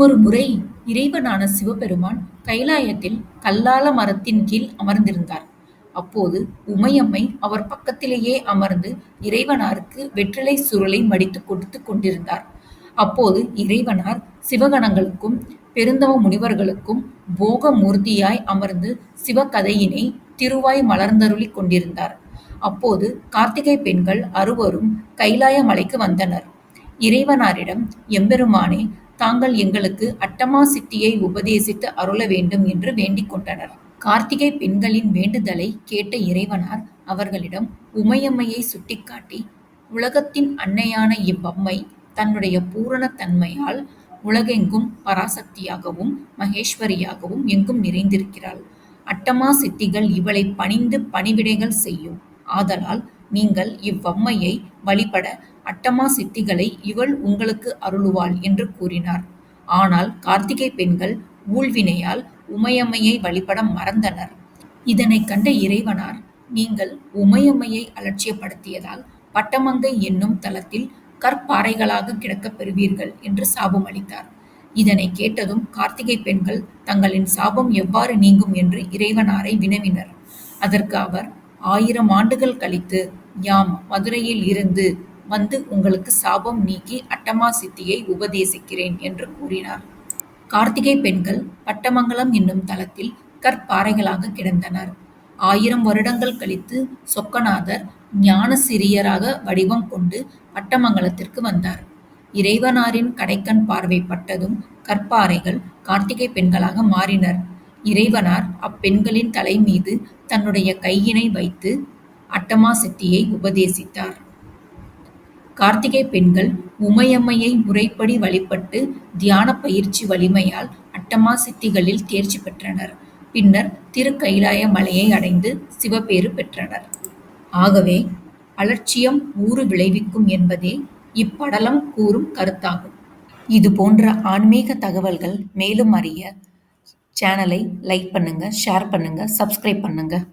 ஒரு முறை இறைவனான சிவபெருமான் கைலாயத்தில் கல்லால மரத்தின் கீழ் அமர்ந்திருந்தார். அப்போது உமையம்மை அவர் பக்கத்திலேயே அமர்ந்து இறைவனாருக்கு வெற்றிலை சுருளை மடித்து கொடுத்து கொண்டிருந்தார். அப்போது இறைவனார் சிவகணங்களுக்கும் பெருந்தவ முனிவர்களுக்கும் போக மூர்த்தியாய் அமர்ந்து சிவகதையினை திருவாய் மலர்ந்தருளிக் கொண்டிருந்தார். அப்போது கார்த்திகை பெண்கள் அறுவரும் கைலாய மலைக்கு வந்தனர். இறைவனாரிடம் எம்பெருமானே தாங்கள் எங்களுக்கு அட்டமா சிட்டியை உபதேசித்து அருள வேண்டும் என்று வேண்டிக் கொண்டனர். கார்த்திகை பெண்களின் வேண்டுதலை கேட்ட இறைவனார் அவர்களிடம் உமையம்மையை சுட்டிக்காட்டி உலகத்தின் அன்னையான இவ்வம்மை தன்னுடைய பூரண தன்மையால் உலகெங்கும் பராசக்தியாகவும் மகேஸ்வரியாகவும் எங்கும் நிறைந்திருக்கிறாள். அட்டமா சித்திகள் இவளை பணிந்து பணிவிடைகள் செய்யும். ஆதலால் நீங்கள் இவ்வம்மையை வழிபட அட்டமா சித்திகளை இவள் உங்களுக்கு அருளுவாள் என்று கூறினார். ஆனால் கார்த்திகைப் பெண்கள் ஊழ்வினையால் உமையம்மையை வழிபட மறந்தனர். இதனைக் கண்ட இறைவனார் நீங்கள் உமையம்மையை அலட்சியப்படுத்தியதால் பட்டமங்கை என்னும் தலத்தில் கற்பாறைகளாகக் கிடக்கப் பெறுவீர்கள் என்று சாபம் அளித்தார். இதனைக் கேட்டதும் கார்த்திகைப் பெண்கள் தங்களின் சாபம் எவ்வாறு நீங்கும் என்று இறைவனாரை வினவினர். அதற்கு அவர் ஆயிரம் ஆண்டுகள் கழித்து யாம் மதுரையில் இருந்து வந்து உங்களுக்கு சாபம் நீக்கி அட்டமா சித்தியை உபதேசிக்கிறேன் என்று கூறினார். கார்த்திகைப் பெண்கள் பட்டமங்கலம் என்னும் தலத்தில் கற்பாறைகளாக கிடந்தனர். ஆயிரம் வருடங்கள் கழித்து சொக்கநாதர் ஞானசிரியராக வடிவம் கொண்டு பட்டமங்கலத்திற்கு வந்தார். இறைவனாரின் கடைக்கண் பார்வை பட்டதும் கற்பாறைகள் கார்த்திகைப் பெண்களாக மாறினர். இறைவனார் அப்பெண்களின் தலைமீது தன்னுடைய கையினை வைத்து அட்டமா சித்தியை உபதேசித்தார். கார்த்திகைப் பெண்கள் உமையம்மையை முறைப்படி வழிபட்டு தியான பயிற்சி வலிமையால் அட்டமா சித்திகளில் தேர்ச்சி பெற்றனர். பின்னர் திருக்கைலாய மலையை அடைந்து சிவபேறு பெற்றனர். ஆகவே அலட்சியம் ஊறு விளைவிக்கும் என்பதே இப்படலம் கூறும் கருத்தாகும். இது போன்ற ஆன்மீக தகவல்கள் மேலும் அறிய சேனலை லைக் பண்ணுங்க, ஷேர் பண்ணுங்கள் சப்ஸ்கிரைப் பண்ணுங்கள்